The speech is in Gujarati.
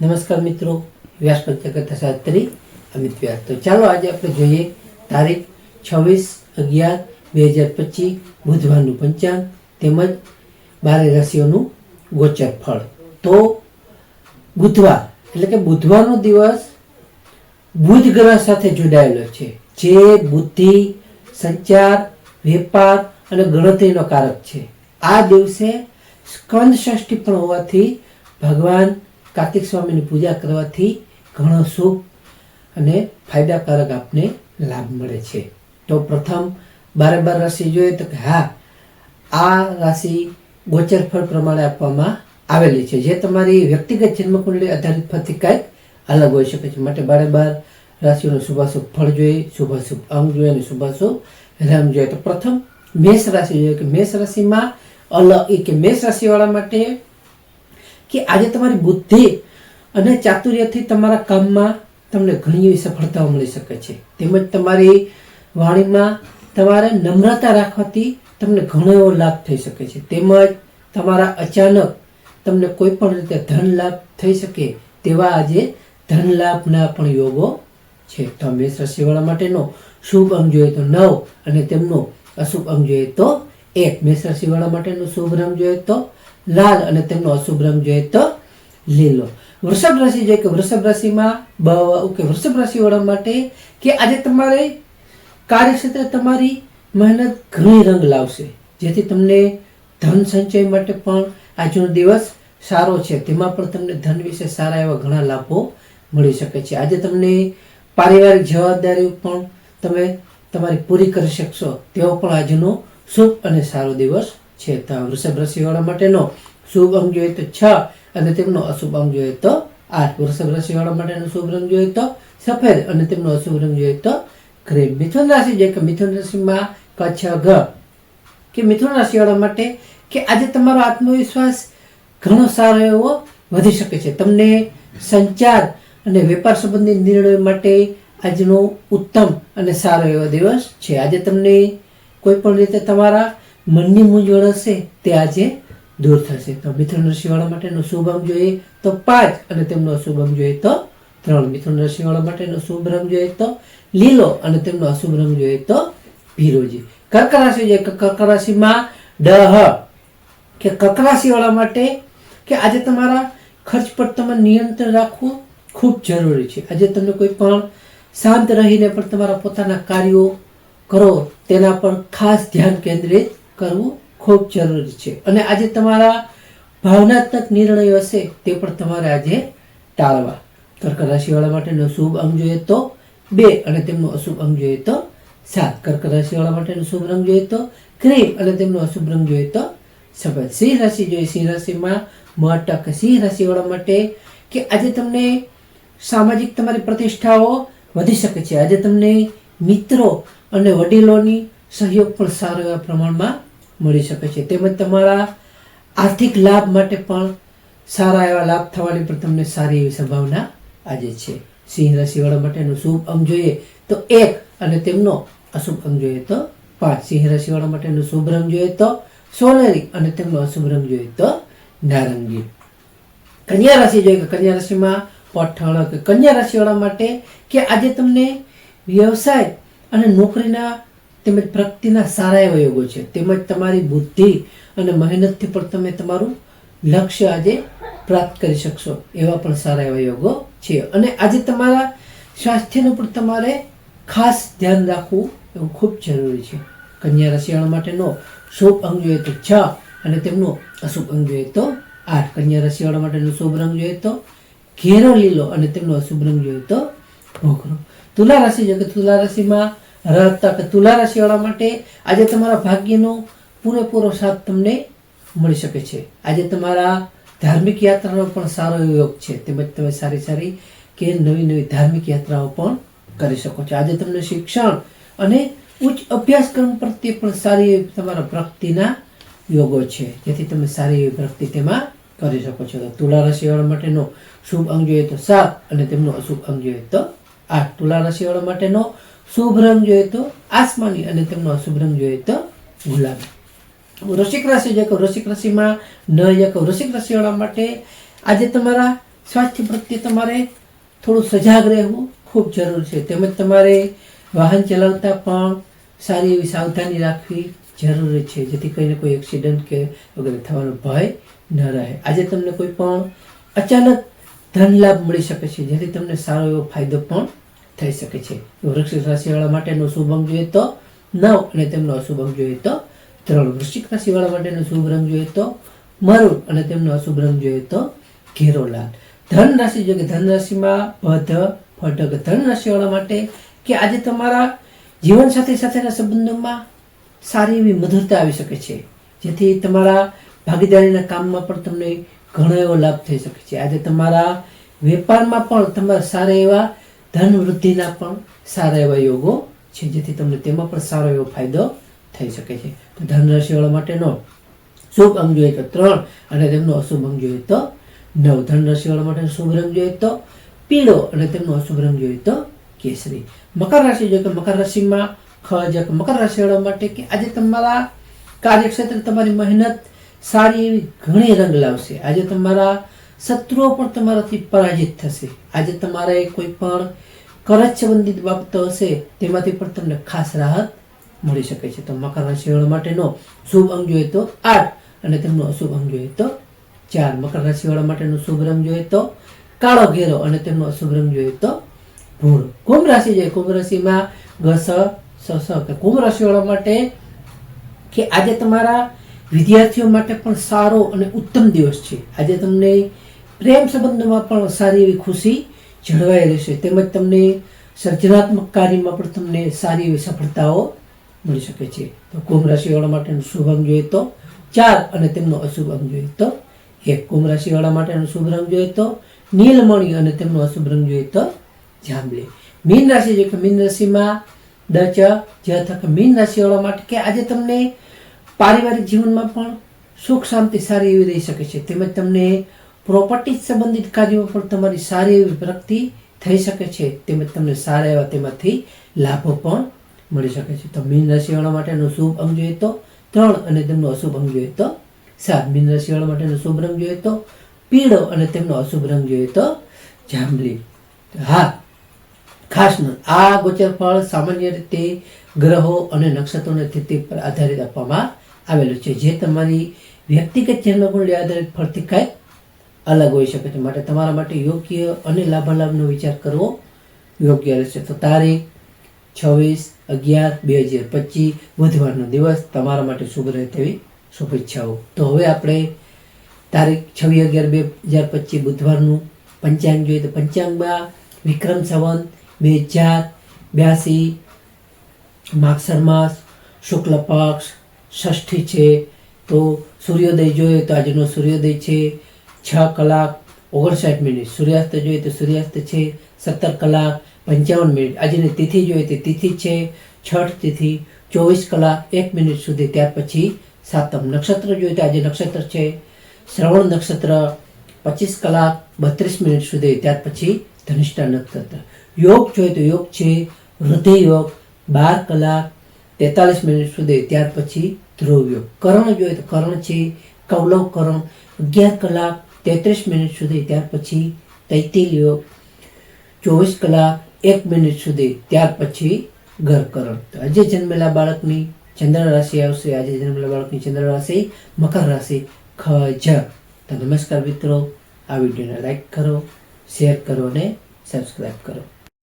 નમસ્કાર મિત્રો, વ્યાસ પંચકથા શાસ્ત્રી અમિત વ્યાસ. તો ચાલો આજે આપણે જોઈએ તારીખ છવ્વીસ અગિયાર બે હજાર પચીસ, બુધવારનું પંચાંગ તેમજ બારે રાશિઓનું ગોચર ફળ તો બુધવાર, એટલે કે બુધવારનો દિવસ બુધ ગ્રહ સાથે જોડાયેલો છે. જે બુદ્ધિ, સંચાર, વેપાર અને ગણતરીનો કારક છે. આ દિવસે સ્કંદ ષષ્ઠી પણ હોવાથી ભગવાન કાર્તિક સ્વામીની પૂજા કરવાથી ઘણો શુભ અને ફાયદાકારક આપને લાભ મળે છે. તો પ્રથમ બારે બાર રાશિ જોઈએ તો કે હા, આ રાશિ ગોચર ફળ પ્રમાણે આપવામાં આવેલી છે. જે તમારી વ્યક્તિગત જન્મકુંડલી આધારિત ફળથી કંઈક અલગ હોઈ શકે છે. માટે બારે બાર રાશિઓનું શુભાશુભ ફળ જોઈએ, શુભાશુભ અંગ જોઈએ અને શુભાશુભ રામ જોઈએ. તો પ્રથમ મેષ રાશિ જોઈએ કે મેષ રાશિમાં અલગ એ કે મેષ રાશિવાળા માટે કે આજે તમારી બુદ્ધિ અને ચાતુર્યથી તમારા કામમાં તમને ઘણી એવી સફળતાઓ મળી શકે છે. તેમજ તમારી વાણીમાં તમારે નમ્રતા રાખવાથી તમને ઘણો એવો લાભ થઈ શકે છે. તેમજ તમારા અચાનક તમને કોઈ પણ રીતે ધન લાભ થઈ શકે તેવા આજે ધન લાભના પણ યોગો છે. તો મેષ રાશિવાળા માટેનો શુભ અંગ જોઈએ તો નવ અને તેમનો અશુભ અંગ જોઈએ તો એક. મેષ રાશિવાળા માટેનો શુભ રંગ જોઈએ તો લાલ અને તેમનો અશુભ રંગ જોઈએ તો લીલો. વૃષભ રાશિ જોઈએ કે વૃષભ રાશિમાં ઓકે વૃષભ રાશિવાળા માટે કે આજે તમારે કાર્યક્ષેત્રે તમારી મહેનત ઘણી રંગ લાવશે. જેથી તમને ધન સંચય માટે પણ આજનો દિવસ સારો છે. તેમાં પણ તમને ધન વિશે સારા એવા ઘણા લાભો મળી શકે છે. આજે તમને પારિવારિક જવાબદારી પણ તમે તમારી પૂરી કરી શકશો. તેવો પણ આજનો શુભ અને સારો દિવસ છે તો વૃષભ રાશિવાળા માટેનો શુભ અંગ જોઈએ તો છ અને તેમનો અશુભ અંગ જોઈએ તો આઠ. વૃષભ રાશિવાળા માટેનો શુભ રંગ જોઈએ તો સફેદ અને તેમનો અશુભ રંગ જોઈએ તો ગ્રીન મિથુન રાશિ જે કે મિથુન રાશિમાં કચ્છ ઘ. કે મિથુન રાશિવાળા માટે કે આજે તમારો આત્મવિશ્વાસ ઘણો સારો એવો વધી શકે છે. તમને સંચાર અને વેપાર સંબંધિત નિર્ણયો માટે આજનો ઉત્તમ અને સારો એવો દિવસ છે. આજે તમને કોઈ પણ રીતે તમારા મનની મૂંઝવણ હશે તે આજે દૂર થશે. તો મિથુન રાશિવાળા માટેનો શુભ અંગ જોઈએ તો પાંચ અને તેમનો અશુભ અંગ જોઈએ તો ત્રણ. મિથુન રાશિવાળા માટેનો શુભ રંગ જોઈએ તો લીલો અને તેમનો અશુભ રંગ જોઈએ તો ભીરોજી. કર્ક રાશિ જોઈએ કર્ક રાશિમાં ડહ કે કર્ક રાશિવાળા માટે કે આજે તમારા ખર્ચ પર તમે નિયંત્રણ રાખવું ખૂબ જરૂરી છે. આજે તમને કોઈ પણ શાંત રહીને પણ તમારા પોતાના કાર્યો કરો, તેના પર ખાસ ધ્યાન કેન્દ્રિત કરવું ખૂબ જરૂરી છે. અને આજે તમારા ભાવનાત્મક નિર્ણયો હશે તે પણ તમારે આજે ટાળવા. કર્ક રાશિવાળા માટેનો શુભ અંગ જોઈએ તો બે અને તેમનો અશુભ અંગ જોઈએ તો સાત. કર્ક રાશિવાળા માટેનો શુભ રંગ જોઈએ તો ક્રીમ અને તેમનો અશુભ રંગ જોઈએ તો સફેદ. સિંહ રાશિ જોઈએ. સિંહ રાશિમાં મટક. સિંહ રાશિવાળા માટે કે આજે તમને સામાજિક તમારી પ્રતિષ્ઠાઓ વધી શકે છે. આજે તમને મિત્રો અને વડીલોની સહયોગ પણ સારો એવા પ્રમાણમાં મળી શકે છે. તેમજ તમારા આર્થિક લાભ માટે પણ સારા એવા લાભ થવાની પણ તમને સારી એવી સંભાવના આજે છે. સિંહ રાશિવાળા માટેનો શુભ અંગ જોઈએ તો એક અને તેમનો અશુભ અંગ જોઈએ તો પાંચ. સિંહ રાશિવાળા માટેનો શુભ રંગ જોઈએ તો સોનેરી અને તેમનો અશુભ રંગ જોઈએ તો નારંગી. કન્યા રાશિ જોઈએ કે કન્યા રાશિમાં પઠણ કે કન્યા રાશિવાળા માટે કે આજે તમને વ્યવસાય અને નોકરીના તેમજ પ્રગતિના સારા એવા યોગો છે. તેમજ તમારી બુદ્ધિ અને મહેનતથી પણ તમે તમારું લક્ષ્ય આજે પ્રાપ્ત કરી શકશો. એવા પણ સારા એવા યોગો છે. અને આજે તમારા સ્વાસ્થ્યનું પણ તમારે ખાસ ધ્યાન રાખવું એવું ખૂબ જરૂરી છે. કન્યા રસિયાળા માટેનો શુભ અંગ જોઈએ તો છ અને તેમનો અશુભ અંગ જોઈએ તો આઠ. કન્યા રસિયાળા માટેનો શુભ રંગ જોઈએ તો ઘેરો લીલો અને તેમનો અશુભ રંગ જોઈએ તો ભોગરો તુલા રાશિ જો કે તુલા રાશિમાં રહેતા તુલા રાશિવાળા માટે આજે તમારા ભાગ્યનો પૂરેપૂરો સાથ તમને મળી શકે છે. આજે તમારા ધાર્મિક યાત્રાનો પણ સારો એવો યોગ છે. તેમજ તમે સારી સારી કે નવી નવી ધાર્મિક યાત્રાઓ પણ કરી શકો છો. આજે તમને શિક્ષણ અને ઉચ્ચ અભ્યાસક્રમ પ્રત્યે પણ સારી એવી તમારા પ્રગતિના યોગો છે. જેથી તમે સારી એવી પ્રગતિ તેમાં કરી શકો છો. તુલા રાશિવાળા માટેનો શુભ અંગ જોઈએ તો સાત અને તેમનો અશુભ અંગ જોઈએ તો આઠ તુલા રાશિવાળા માટેનો શુભ રંગ જોઈએ તો આસમાની અને તેમનો અશુભ રંગ જોઈએ તો ગુલાબી. વૃશ્ચિક રાશિ જે વૃશ્ચિક રાશિમાં ન જે વૃશ્ચિક રાશિવાળા માટે આજે તમારા સ્વાસ્થ્ય પ્રત્યે તમારે થોડું સજાગ રહેવું ખૂબ જરૂર છે. તેમજ તમારે વાહન ચલાવતા પણ સારી એવી સાવધાની રાખવી જરૂરી છે, જેથી કરીને કોઈ એક્સિડન્ટ કે વગેરે થવાનો ભય ન રહે. આજે તમને કોઈ પણ અચાનક ધન લાભ મળી શકે છે, જેથી તમને સારો એવો ફાયદો પણ થઈ શકે છે. વૃક્ષિક રાશિવાળા માટેનો શુભ અંગ જોઈએ તો નવ અને તેમનો અશુભ અંગ જોઈએ તો ત્રણ. વૃશ્ચિક રાશિવાળા માટેનો શુભ રંગ જોઈએ તો મરૂન અને તેમનો અશુભ રંગ જોઈએ તો ઘેરો લાલ ધન રાશિ જો કે ધન રાશિમાં ભધ ફટક ધન રાશિવાળા માટે કે આજે તમારા જીવન સાથે સાથેના સંબંધોમાં સારી એવી મધુરતા આવી શકે છે. જેથી તમારા ભાગીદારીના કામમાં પણ તમને ઘણો એવો લાભ થઈ શકે છે. આજે તમારા વેપારમાં પણ તમારા સારા એવા ધન વૃદ્ધિના પણ સારા એવા યોગો છે, જેથી તમને તેમાં પણ સારો એવો ફાયદો થઈ શકે છે. તો ધન રાશિવાળા માટેનો શુભ અંગ જોઈએ તો ત્રણ અને તેમનો અશુભ અંગ જોઈએ તો નવ. ધન રાશિવાળા માટે શુભ રંગ જોઈએ તો પીળો અને તેમનો અશુભ રંગ જોઈએ તો કેસરી. મકર રાશિ જોઈએ તો મકર રાશિમાં ખ મકર રાશિવાળા માટે કે આજે તમારા કાર્યક્ષેત્ર તમારી મહેનત સારી એવી ઘણી રંગ લાવશે. આજે તમારા શત્રુઓ પણ તમારાથી પરાજિત થશે. આજે તમારે કોઈ પણ કરજ સંબંધિત બાબતો હશે, તેમાંથી પણ તમને ખાસ રાહત મળી શકે છે. તો મકર રાશિવાળા માટેનો શુભ અંગ જોઈએ તો આઠ અને તેમનો અશુભ અંગ જોઈએ તો ચાર. મકર રાશિવાળા માટેનો શુભ રંગ જોઈએ તો કાળો ઘેરો અને તેમનો અશુભ રંગ જોઈએ તો ભૂરો. કુંભ રાશિ જોઈએ. કુંભ રાશિમાં ઘસ સસ કુંભ રાશિવાળા માટે કે આજે તમારા વિદ્યાર્થીઓ માટે પણ સારો અને ઉત્તમ દિવસ છે. આજે તમને પ્રેમ સંબંધોમાં પણ સારી એવી ખુશી જળવાઈ રહેશે. તેમજ તમને સર્જનાત્મક કાર્યમાં પણ તમને સારી એવી સફળતાઓ મળી શકે છે. તો કુંભ રાશિવાળા માટેનું શુભ અંગ જોઈએ તો ચાર અને તેમનો અશુભ અંગ જોઈએ તો એક. કુંભ રાશિવાળા માટેનો શુભ રંગ જોઈએ તો નીલમણી અને તેમનો અશુભ રંગ જોઈએ તો જાંબલી. મીન રાશિ જો કે મીન રાશિમાં દચ જ થક મીન રાશિવાળા માટે કે આજે તમને પારિવારિક જીવનમાં પણ સુખ, શાંતિ સારી એવી રહી શકે છે. તેમજ તમને પ્રોપર્ટી સંબંધિત કાર્યોમાં પણ તમારી સારી એવી પ્રગતિ થઈ શકે છે તેમજ તમને સારા એવા તેમાંથી લાભો પણ મળી શકે છે. તો મીન રાશિવાળા માટેનો શુભ અંગ જોઈએ તો ત્રણ અને તેમનો અશુભ અંગ જોઈએ તો સાત. મીન રાશિવાળા માટેનો શુભ રંગ જોઈએ તો પીળો અને તેમનો અશુભ રંગ જોઈએ તો જાંબલી. હા, ખાસ નોંધ આ ગોચર ફળ સામાન્ય રીતે ગ્રહો અને નક્ષત્રોની સ્થિતિ પર આધારિત આપવામાં આવેલું છે. જે તમારી વ્યક્તિગત જન્મકુંડળી આધારિત ફળથી કાંઈક અલગ હોઈ શકે છે. માટે તમારા માટે યોગ્ય અને લાભાલાભનો વિચાર કરવો યોગ્ય રહેશે. તો તારીખ છવ્વીસ અગિયાર બે હજાર પચીસ, બુધવારનો દિવસ તમારા માટે શુભ રહે તેવી શુભેચ્છાઓ. તો હવે આપણે તારીખ છવ્વીસ અગિયાર બે હજાર પચીસ, બુધવારનું પંચાંગ જોઈએ. તો પંચાંગમાં વિક્રમ સંવંત, બે હજાર બ્યાસી માગસર માસ શુક્લ પક્ષ, ષષ્ઠી છે. તો સૂર્યોદય જોઈએ તો આજનો સૂર્યોદય છે. છ કલાક ઓગણસાઠ મિનિટ. સૂર્યાસ્ત જોઈએ તો સૂર્યાસ્ત છે સત્તર કલાક પંચાવન મિનિટ. આજની તિથિ જોઈએ તો તિથિ છે છઠ તિથિ, ચોવીસ કલાક એક મિનિટ સુધી. ત્યાર પછી સાતમ નક્ષત્ર જોઈએ તો આજે નક્ષત્ર છે શ્રવણ નક્ષત્ર, પચીસ કલાક બત્રીસ મિનિટ સુધી. ત્યાર પછી ધનિષ્ઠા નક્ષત્ર. યોગ જોઈએ તો યોગ છે હૃદય યોગ, બાર કલાક તેતાલીસ મિનિટ સુધી. ત્યાર પછી ધ્રુવ યોગ. કરણ જોઈએ તો કરણ છે કૌલવ કરણ. અગિયાર કલાક તેત્રીસ મિનિટ સુધી ત્યાર પછી તૈતિલ યોગ ચોવીસ કલાક એક મિનિટ સુધી ત્યાર પછી ગરકરણ તો આજે જન્મેલા બાળકની ચંદ્ર રાશિ આવશે. આજે જન્મેલા બાળકની ચંદ્ર રાશિ મકર રાશિ ખ જ તો નમસ્કાર મિત્રો. આ વિડીયોને લાઈક કરો, શેર કરો અને સબસ્ક્રાઈબ કરો.